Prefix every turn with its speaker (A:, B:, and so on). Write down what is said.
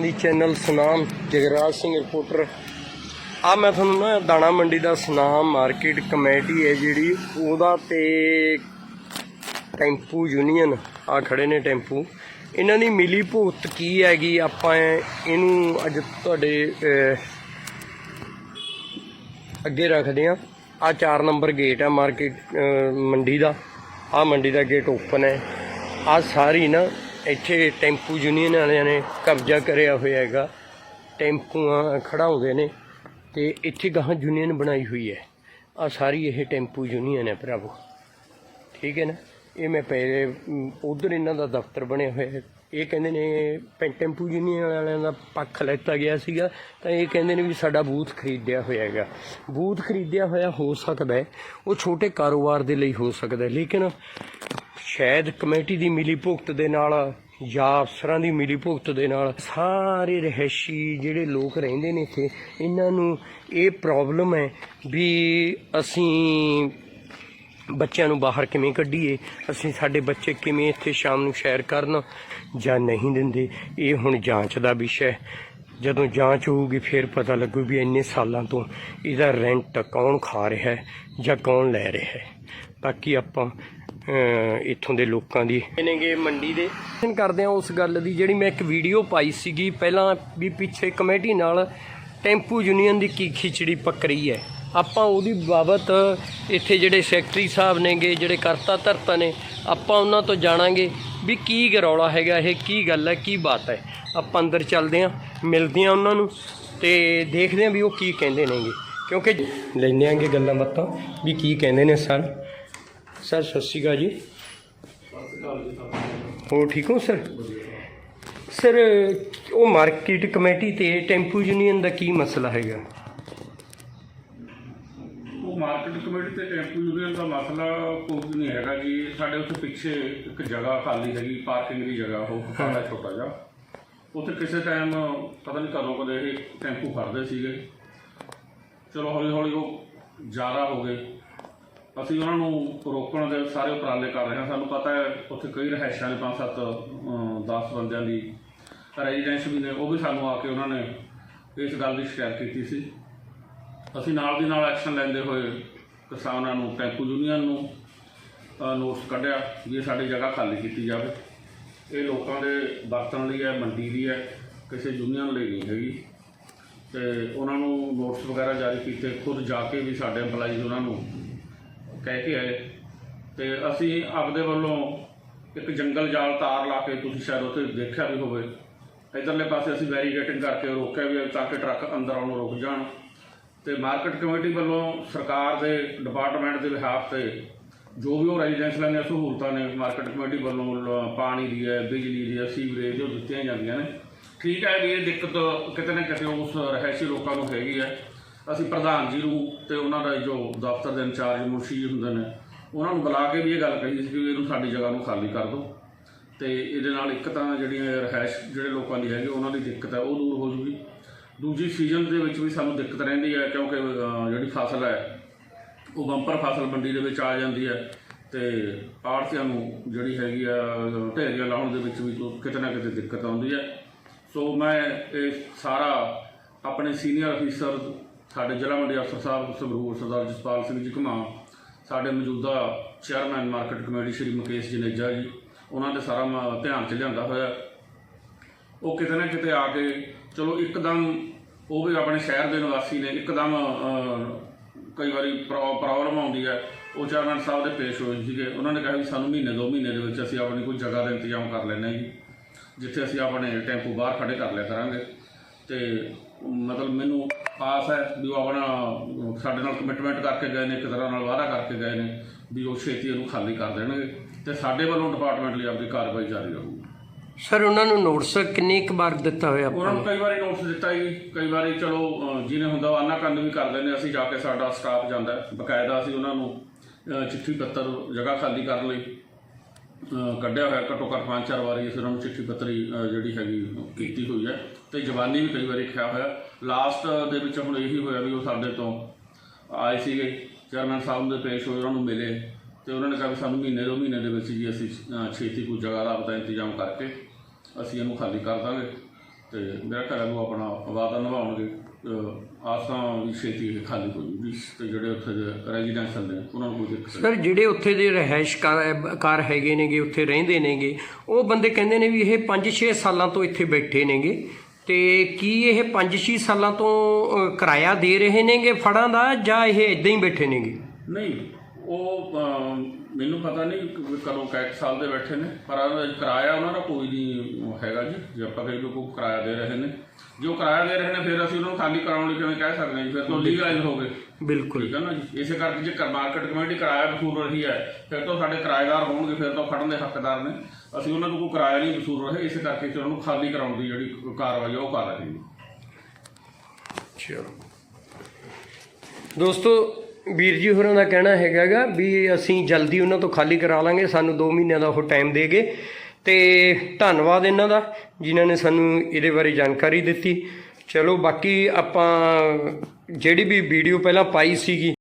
A: ਦੀ channel Sunam, Jagraj Singh reporter. ਆ ਮੈਂ ਤੁਹਾਨੂੰ ਨਾ ਦਾਣਾ ਮੰਡੀ ਦਾ ਸੁਨਾਮ, ਮਾਰਕੀਟ ਕਮੇਟੀ ਹੈ ਜਿਹੜੀ, ਉਹਦਾ ਤੇ ਟੈਂਪੂ ਯੂਨੀਅਨ, ਆ ਖੜੇ ਨੇ ਟੈਂਪੂ। ਇਹਨਾਂ ਦੀ ਮਿਲੀ ਭੁਗਤ ਕੀ ਹੈਗੀ, ਆਪਾਂ ਇਹਨੂੰ ਅੱਜ ਤੁਹਾਡੇ ਅੱਗੇ ਰੱਖਦੇ ਆ ਆ 4 ਨੰਬਰ ਗੇਟ ਹੈ ਮਾਰਕੀਟ ਮੰਡੀ ਦਾ। ਆ ਮੰਡੀ ਦਾ ਗੇਟ ਓਪਨ ਹੈ। ਆ ਸਾਰੀ ਨਾ ਇੱਥੇ ਟੈਂਪੂ ਯੂਨੀਅਨ ਵਾਲਿਆਂ ਨੇ ਕਬਜ਼ਾ ਕਰਿਆ ਹੋਇਆ ਹੈਗਾ। ਟੈਂਪੂਆਂ ਖੜਾਉਂਦੇ ਨੇ ਤੇ ਇੱਥੇ ਗਾਹਾਂ ਯੂਨੀਅਨ ਬਣਾਈ ਹੋਈ ਹੈ। ਆ ਸਾਰੀ ਇਹ ਟੈਂਪੂ ਯੂਨੀਅਨ ਹੈ ਭਰਾਵੋ। ਠੀਕ ਹੈ ਨਾ? ਇਹ ਮੈਂ ਪਹਿਲੇ ਉਧਰ ਇਹਨਾਂ ਦਾ ਦਫ਼ਤਰ ਬਣਿਆ ਹੋਇਆ ਹੈ। ਇਹ ਕਹਿੰਦੇ ਨੇ ਪੈ- ਟੈਂਪੂ ਯੂਨੀਅਨ ਵਾਲਿਆਂ ਦਾ ਪੱਖ ਲੈਤਾ ਗਿਆ ਸੀਗਾ ਤਾਂ ਇਹ ਕਹਿੰਦੇ ਨੇ ਵੀ ਸਾਡਾ ਬੂਥ ਖਰੀਦਿਆ ਹੋਇਆ ਹੈਗਾ। ਬੂਥ ਖਰੀਦਿਆ ਹੋਇਆ ਹੋ ਸਕਦਾ ਉਹ ਛੋਟੇ ਕਾਰੋਬਾਰ ਦੇ ਲਈ ਹੋ ਸਕਦਾ ਲੇਕਿਨ ਸ਼ਾਇਦ ਕਮੇਟੀ ਦੀ ਮਿਲੀ ਭੁਗਤ ਦੇ ਨਾਲ ਜਾਂ ਅਫਸਰਾਂ ਦੀ ਮਿਲੀ ਭੁਗਤ ਦੇ ਨਾਲ ਸਾਰੇ ਰਹਿਸ਼ੀ ਜਿਹੜੇ ਲੋਕ ਰਹਿੰਦੇ ਨੇ ਇੱਥੇ, ਇਹਨਾਂ ਨੂੰ ਇਹ ਪ੍ਰੋਬਲਮ ਹੈ ਵੀ ਅਸੀਂ ਬੱਚਿਆਂ ਨੂੰ ਬਾਹਰ ਕਿਵੇਂ ਕੱਢੀਏ, ਅਸੀਂ ਸਾਡੇ ਬੱਚੇ ਕਿਵੇਂ ਇੱਥੇ ਸ਼ਾਮ ਨੂੰ ਸੈਰ ਕਰਨ ਜਾਂ ਨਹੀਂ ਦਿੰਦੇ, ਇਹ ਹੁਣ ਜਾਂਚ ਦਾ ਵਿਸ਼ਾ ਹੈ। ਜਦੋਂ ਜਾਂਚ ਹੋਊਗੀ, ਫਿਰ ਪਤਾ ਲੱਗੂ ਵੀ ਇੰਨੇ ਸਾਲਾਂ ਤੋਂ ਇਹਦਾ ਰੈਂਟ ਕੌਣ ਖਾ ਰਿਹਾ ਹੈ ਜਾਂ ਕੌਣ ਲੈ ਰਿਹਾ ਹੈ। ਬਾਕੀ ਆਪਾਂ ਇੱਥੋਂ ਦੇ ਲੋਕਾਂ ਦੀ। ਨੇਗੇ ਮੰਡੀ ਦੇ। ਕਰਦੇ ਆ ਉਸ ਗੱਲ ਦੀ ਜਿਹੜੀ ਮੈਂ ਇੱਕ ਵੀਡੀਓ ਪਾਈ ਸੀਗੀ ਪਹਿਲਾਂ ਵੀ ਪਿੱਛੇ ਕਮੇਟੀ ਨਾਲ ਟੈਂਪੂ ਯੂਨੀਅਨ ਦੀ ਕੀ ਖਿਚੜੀ ਪੱਕ ਰਹੀ ਹੈ। ਆਪਾਂ ਉਹਦੀ ਬਾਬਤ ਇੱਥੇ ਜਿਹੜੇ ਸੈਕਟਰੀ ਸਾਹਿਬ ਨੇਗੇ ਜਿਹੜੇ ਕਰਤਾ ਧਰਤਾ ਨੇ ਆਪਾਂ ਉਹਨਾਂ ਤੋਂ ਜਾਣਾਂਗੇ ਵੀ ਕੀ ਗਰੌਲਾ ਹੈਗਾ ਇਹ ਕੀ ਗੱਲ ਹੈ ਕੀ ਬਾਤ ਹੈ। ਆਪਾਂ ਅੰਦਰ ਚੱਲਦੇ ਆਂ ਮਿਲਦੇ ਆਂ ਉਹਨਾਂ ਨੂੰ ਤੇ ਦੇਖਦੇ ਆਂ ਵੀ ਉਹ ਕੀ ਕਹਿੰਦੇ ਨੇਗੇ। ਕਿਉਂਕਿ ਲੈਂਦੇ ਆਂਗੇ ਗੱਲਾਂ ਬਾਤਾਂ ਵੀ ਕੀ ਕਹਿੰਦੇ ਨੇ ਸਰ। ਸਰ ਸਤਿ ਸ਼੍ਰੀ ਅਕਾਲ ਜੀ। ਹੋਰ ਠੀਕ ਹੋ ਸਰ? ਸਰ ਉਹ ਮਾਰਕੀਟ ਕਮੇਟੀ ਤੇ ਟੈਂਪੂ ਯੂਨੀਅਨ ਦਾ ਕੀ ਮਸਲਾ ਹੈਗਾ?
B: ਉਹ ਮਾਰਕੀਟ ਕਮੇਟੀ ਤੇ ਟੈਂਪੂ ਯੂਨੀਅਨ ਦਾ ਮਸਲਾ ਕੋਈ ਨਹੀਂ ਹੈਗਾ ਜੀ। ਸਾਡੇ ਉੱਥੇ ਪਿੱਛੇ ਇੱਕ ਜਗ੍ਹਾ ਖਾਲੀ ਹੈਗੀ ਪਾਰਕਿੰਗ ਦੀ ਜਗ੍ਹਾ ਉਹ ਸਾਡਾ ਛੋਟਾ ਜਿਹਾ। ਉੱਥੇ ਕਿਸੇ ਟਾਈਮ ਪਤਾ ਨਹੀਂ ਕਦੋਂ ਕਦੇ ਇਹ ਟੈਂਪੂ ਫੜਦੇ ਸੀਗੇ। ਚਲੋ ਹੌਲੀ ਹੌਲੀ ਉਹ ਜ਼ਿਆਦਾ ਹੋ ਗਏ। ਅਸੀਂ ਉਹਨਾਂ ਨੂੰ ਰੋਕਣ ਦੇ ਸਾਰੇ ਉਪਰਾਲੇ ਕਰ ਰਹੇ ਹਾਂ। ਸਾਨੂੰ ਪਤਾ ਹੈ, ਉੱਥੇ ਕਈ ਰਹਿਸ਼ਾਂ ਨੇ ਪੰਜ ਸੱਤ 10 ਬੰਦਿਆਂ ਦੀ ਰੈਜ਼ੀਡੈਂਸ ਵੀ ਨੇ, ਉਹ ਵੀ ਸਾਨੂੰ ਆ ਕੇ ਉਹਨਾਂ ਨੇ ਇਸ ਗੱਲ ਦੀ ਸ਼ਿਕਾਇਤ ਕੀਤੀ ਸੀ। ਅਸੀਂ ਨਾਲ ਦੀ ਨਾਲ ਐਕਸ਼ਨ ਲੈਂਦੇ ਹੋਏ ਕਿਸਾਨਾਂ ਨੂੰ, ਟੈਂਪੂ ਯੂਨੀਅਨ ਨੂੰ ਨੋਟਸ ਕੱਢਿਆ ਵੀ ਸਾਡੀ ਜਗ੍ਹਾ ਖਾਲੀ ਕੀਤੀ ਜਾਵੇ। ਇਹ ਲੋਕਾਂ ਦੇ ਵਰਤਣ ਲਈ ਹੈ, ਮੰਡੀ ਦੀ ਹੈ, ਕਿਸੇ ਯੂਨੀਅਨ ਲਈ ਨਹੀਂ ਹੈਗੀ। ਤੇ ਉਹਨਾਂ ਨੂੰ ਨੋਟਸ ਵਗੈਰਾ ਜਾਰੀ ਕੀਤੇ, ਖੁਦ ਜਾ ਕੇ ਵੀ ਸਾਡੇ ਏਮਪਲਾਈਜ਼ ਉਹਨਾਂ ਨੂੰ ਕਹਿ ਕੇ ਆਏ। ਤੇ ਅਸੀਂ ਆਪਦੇ ਵੱਲੋਂ ਇੱਕ ਜੰਗਲ ਜਾਲ ਤਾਰ ਲਾ ਕੇ ਤੁਸੀਂ ਸ਼ਾਇਦ ਉੱਥੇ ਦੇਖਿਆ ਵੀ ਹੋਵੇ, ਇਧਰਲੇ ਪਾਸੇ ਅਸੀਂ ਵੈਰੀਗੇਟਿੰਗ ਕਰਕੇ ਰੋਕਿਆ ਵੀ ਹੈ ਤਾਂ ਕਿ ਟਰੱਕ ਅੰਦਰ ਆਉਣ ਨੂੰ ਰੁਕ ਜਾਣ। ਤੇ ਮਾਰਕੀਟ ਕਮੇਟੀ ਵੱਲੋਂ ਸਰਕਾਰ ਦੇ ਡਿਪਾਰਟਮੈਂਟ ਦੇ ਵਿਹਾਰ ਤੇ ਜੋ ਵੀ ਉਹ ਰੈਜ਼ੀਡੈਂਸ਼ੀਅਲ ਦੀਆਂ ਸਹੂਲਤਾਂ ਨੇ ਮਾਰਕੀਟ ਕਮੇਟੀ ਵੱਲੋਂ ਲ- ਪਾਣੀ ਦੀ ਹੈ, ਬਿਜਲੀ ਦੀ ਹੈ ਸੀਵਰੇਜ ਉਹ ਦਿੱਤੀਆਂ ਜਾਂਦੀਆਂ ਨੇ। ਠੀਕ ਹੈ ਵੀ ਇਹ ਦਿੱਕਤ ਕਿਤੇ ਨਾ ਕਿਤੇ ਉਸ ਰਹਿਸ਼ੀ ਲੋਕਾਂ ਨੂੰ ਹੈਗੀ ਹੈ। ਅਸੀਂ ਪ੍ਰਧਾਨ ਜੀ ਨੂੰ ਤੇ ਉਹਨਾਂ ਦਾ ਜੋ ਦਫ਼ਤਰ ਦੇ ਇੰਚਾਰਜ ਮੁਰਸ਼ੀ ਹੁੰਦੇ ਨੇ, ਉਹਨਾਂ ਨੂੰ ਬੁਲਾ ਕੇ ਵੀ ਇਹ ਗੱਲ ਕਹੀ ਸੀ ਕਿ ਇਹਨੂੰ ਸਾਡੀ ਜਗ੍ਹਾ ਨੂੰ ਖਾਲੀ ਕਰ ਦਿਓ। ਤੇ ਇਹਦੇ ਨਾਲ ਇੱਕ ਤਾਂ ਜਿਹੜੀਆਂ ਰਹਿਸ਼ ਜਿਹੜੇ ਲੋਕਾਂ ਦੀ ਹੈਗੀ, ਉਹਨਾਂ ਦੀ ਦਿੱਕਤ ਹੈ, ਉਹ ਦੂਰ ਹੋ ਜੂਗੀ। ਦੂਜੀ ਸੀਜ਼ਨ ਦੇ ਵਿੱਚ ਵੀ ਸਾਨੂੰ ਦਿੱਕਤ ਰਹਿੰਦੀ ਹੈ, ਕਿਉਂਕਿ ਜਿਹੜੀ ਫਸਲ ਹੈ, ਉਹ ਬੰਪਰ ਫਸਲ ਮੰਡੀ ਦੇ ਵਿੱਚ ਆ ਜਾਂਦੀ ਹੈ ਤੇ ਆੜਤੀਆਂ ਨੂੰ ਜਿਹੜੀ ਹੈਗੀ ਆ ਢੇਰੀਆਂ ਲਾਉਣ ਦੇ ਵਿੱਚ ਵੀ ਕਿਤੇ ਨਾ ਕਿਤੇ ਦਿੱਕਤ ਆਉਂਦੀ ਹੈ। ਸੋ ਮੈਂ ਇਹ ਸਾਰਾ ਆਪਣੇ ਸੀਨੀਅਰ ਅਫੀਸਰ ਸਾਡੇ ਜ਼ਿਲ੍ਹਾ ਮੰਡੀ ਅਫਸਰ ਸਾਹਿਬ, ਸੰਗਰੂਰ ਸਰਦਾਰ ਜਸਪਾਲ ਸਿੰਘ ਜੀ ਘੁਮਾ ਸਾਡੇ ਮੌਜੂਦਾ chairman market committee Shri Mukesh Janeja ji, ਉਹਨਾਂ ਦੇ ਸਾਰਾ ਮ- ਧਿਆਨ ਚ ਲਿਆਂਦਾ ਹੋਇਆ। ਉਹ ਕਿਤੇ ਨਾ ਕਿਤੇ ਆ ਕੇ, ਚਲੋ ਇੱਕਦਮ ਉਹ ਵੀ ਆਪਣੇ ਸ਼ਹਿਰ ਦੇ ਨਿਵਾਸੀ ਨੇ, ਇੱਕਦਮ ਕਈ ਵਾਰੀ ਪ੍ਰੋਬਲਮ ਆਉਂਦੀ ਹੈ। ਉਹ ਚੇਅਰਮੈਨ ਸਾਹਿਬ ਦੇ ਪੇਸ਼ ਹੋਏ ਸੀਗੇ। ਉਹਨਾਂ ਨੇ ਕਿਹਾ ਵੀ ਸਾਨੂੰ ਮਹੀਨੇ ਦੋ ਮਹੀਨੇ ਦੇ ਵਿੱਚ ਅਸੀਂ ਆਪਣੀ ਕੋਈ ਜਗ੍ਹਾ ਦਾ ਇੰਤਜ਼ਾਮ ਕਰ ਲੈਣਾ ਜੀ, ਜਿੱਥੇ ਅਸੀਂ ਆਪਣੇ ਟੈਂਪੂ ਬਾਹਰ ਖੜੇ ਕਰ ਲਿਆ ਕਰਾਂਗੇ। ਤੇ ਮਤਲਬ ਮੈਨੂੰ ਆਸ ਹੈ ਵੀ ਉਹ ਆਪਣਾ ਸਾਡੇ ਨਾਲ ਕਮਿਟਮੈਂਟ ਕਰਕੇ ਗਏ ਨੇ ਇੱਕ ਤਰ੍ਹਾਂ ਨਾਲ ਵਾਅਦਾ ਕਰਕੇ ਗਏ ਨੇ ਵੀ ਉਹ ਛੇਤੀ ਇਹਨੂੰ ਖਾਲੀ ਕਰ ਦੇਣਗੇ ਤੇ ਸਾਡੇ ਵੱਲੋਂ ਡਿਪਾਰਟਮੈਂਟ ਲਈ ਆਪਣੀ ਕਾਰਵਾਈ ਜਾਰੀ ਰਹੂਗੀ
A: ਸਰ ਉਹਨਾਂ ਨੂੰ ਨੋਟਿਸ ਕਿੰਨੀ ਕੁ ਵਾਰ ਦਿੱਤਾ ਹੋਇਆ
B: ਉਹਨਾਂ
A: ਆਪਾਂ
B: ਨੂੰ
A: ਨੇ?
B: ਕਈ ਵਾਰੀ ਨੋਟਿਸ ਦਿੱਤਾ ਜੀ ਕਈ ਵਾਰੀ ਚਲੋ ਜਿਹਨੇ ਹੁੰਦਾ ਉਹ ਆਨਾਕਾਨੀ ਵੀ ਕਰਦੇ ਨੇ ਅਸੀਂ ਜਾ ਕੇ ਸਾਡਾ ਸਟਾਫ ਜਾਂਦਾ। ਬਕਾਇਦਾ ਅਸੀਂ ਉਹਨਾਂ ਨੂੰ ਚਿੱਠੀ ਪੱਤਰ ਜਗ੍ਹਾ ਖਾਲੀ ਕਰਨ ਲਈ ਕੱਢਿਆ ਹੋਇਆ ਘੱਟੋ ਘੱਟ ਪੰਜ ਚਾਰ ਵਾਰੀ ਅਸੀਂ ਉਹਨਾਂ ਨੂੰ ਚਿੱਠੀ ਪੱਤਰੀ ਜਿਹੜੀ ਹੈਗੀ ਕੀਤੀ ਹੋਈ ਹੈ। ਤੇ ਜਵਾਨੀ ਵੀ ਕਈ ਵਾਰੀ ਖਿਆ ਹੋਇਆ। ਲਾਸਟ ਦੇ ਵਿੱਚ ਹੁਣ ਇਹੀ ਹੋਇਆ ਵੀ ਉਹ ਸਾਡੇ ਤੋਂ ਆਏ ਸੀਗੇ। ਚੇਅਰਮੈਨ ਸਾਹਿਬ ਦੇ ਪੇਸ਼ ਹੋਏ, ਉਹਨਾਂ ਨੂੰ ਮਿਲੇ। ਤੇ ਉਹਨਾਂ ਨੇ ਕਿਹਾ ਵੀ ਸਾਨੂੰ ਮਹੀਨੇ ਦੋ ਮਹੀਨੇ ਦੇ ਵਿੱਚ ਜੀ ਅਸੀਂ ਛੇਤੀ ਕੋਈ ਜਗ੍ਹਾ ਦਾ ਆਪਦਾ ਇੰਤਜ਼ਾਮ ਕਰਕੇ ਅਸੀਂ ਇਹਨੂੰ ਖਾਲੀ ਕਰ ਦਾਂਗੇ। ਤੇ ਮੇਰਾ ਘਰ ਨੂੰ ਆਪਣਾ ਵਾਅਦਾ ਨਿਭਾਉਣਗੇ। ਆਸਾਂ ਵੀ ਛੇਤੀ ਖਾਲੀ ਹੋ ਜੂਗੀ ਤੇ ਜਿਹੜੇ ਉੱਥੇ ਦੇ ਰੈਜ਼ੀਡੈਂਸ਼ਲ ਨੇ ਉਹਨਾਂ ਨੂੰ ਕੋਈ ਦਿੱਕਤ
A: ਸਰ ਜਿਹੜੇ ਉੱਥੇ ਦੇ ਰਹਿائشਕਾਰ ਹੈਗੇ ਨੇਗੇ ਉੱਥੇ ਰਹਿੰਦੇ ਨੇਗੇ ਉਹ ਬੰਦੇ ਕਹਿੰਦੇ ਨੇ ਵੀ ਇਹ 5-6 ਸਾਲਾਂ ਤੋਂ ਇੱਥੇ ਬੈਠੇ ਨੇਗੇ ਤੇ ਕੀ ਇਹ 5-6 ਸਾਲਾਂ ਤੋਂ ਕਿਰਾਇਆ ਦੇ ਰਹੇ ਨੇਗੇ ਫੜਾਂ ਦਾ ਜਾਂ ਇਹ ਇਦਾਂ ਹੀ ਬੈਠੇ ਨੇਗੇ?
B: ਨਹੀਂ ਉਹ ਮੈਨੂੰ ਪਤਾ ਨਹੀਂ ਕਦੋਂ ਕੈਕ ਸਾਲ ਦੇ ਬੈਠੇ ਨੇ ਪਰ ਕਿਰਾਇਆ ਉਹਨਾਂ ਦਾ ਕੋਈ ਨਹੀਂ ਹੈਗਾ ਜੀ ਜੇ ਆਪਾਂ ਕਹੀਏ ਕਿ ਕੋਈ ਕਿਰਾਇਆ ਦੇ ਰਹੇ ਨੇ। ਜੋ ਕਿਰਾਇਆ ਦੇ ਰਹੇ ਨੇ ਫਿਰ ਅਸੀਂ ਉਹਨਾਂ ਨੂੰ ਖਾਲੀ ਕਰਾਉਣ ਲਈ ਕਿਵੇਂ ਕਹਿ ਸਕਦੇ ਹਾਂ ਜੀ ਫਿਰ ਤੋਂ ਲੀਗਲਾਈਜ਼ ਹੋ ਗਏ।
A: ਬਿਲਕੁਲ।
B: ਠੀਕ ਹੈ ਨਾ ਜੀ? ਇਸੇ ਕਰਕੇ ਜੇ ਮਾਰਕੀਟ ਕਮੇਟੀ ਕਿਰਾਇਆ ਵਸੂਲ ਰਹੀ ਹੈ ਫਿਰ ਤੋਂ ਸਾਡੇ ਕਿਰਾਏਦਾਰ ਹੋਣਗੇ ਫਿਰ ਤੋਂ ਖੜਨ ਦੇ ਹੱਕਦਾਰ ਨੇ। ਅਸੀਂ ਉਹਨਾਂ ਤੋਂ ਕੋਈ ਕਿਰਾਇਆ ਨਹੀਂ ਵਸੂਲ ਰਹੇ ਇਸੇ ਕਰਕੇ ਉਹਨਾਂ ਨੂੰ ਖਾਲੀ ਕਰਾਉਣ ਦੀ ਜਿਹੜੀ ਕਾਰਵਾਈ ਉਹ ਕਰ ਰਹੇ ਹਾਂ
A: ਚਲੋ। ਦੋਸਤੋ ਵੀਰ ਜੀ ਹੋਰਾਂ ਦਾ ਕਹਿਣਾ ਹੈਗਾਗਾ ਵੀ ਅਸੀਂ ਜਲਦੀ ਉਹਨਾਂ ਤੋਂ ਖਾਲੀ ਕਰਾ ਲਾਂਗੇ, ਸਾਨੂੰ 2 ਮਹੀਨਿਆਂ ਦਾ ਉਹ ਟਾਈਮ ਦੇਗੇ ਤੇ ਧੰਨਵਾਦ ਇਹਨਾਂ ਦਾ, ਜਿਨ੍ਹਾਂ ਨੇ ਸਾਨੂੰ ਇਹਦੇ ਬਾਰੇ ਜਾਣਕਾਰੀ ਦਿੱਤੀ। ਚਲੋ ਬਾਕੀ ਆਪਾਂ ਜਿਹੜੀ ਵੀ ਵੀਡੀਓ ਪਹਿਲਾਂ ਪਾਈ ਸੀਗੀ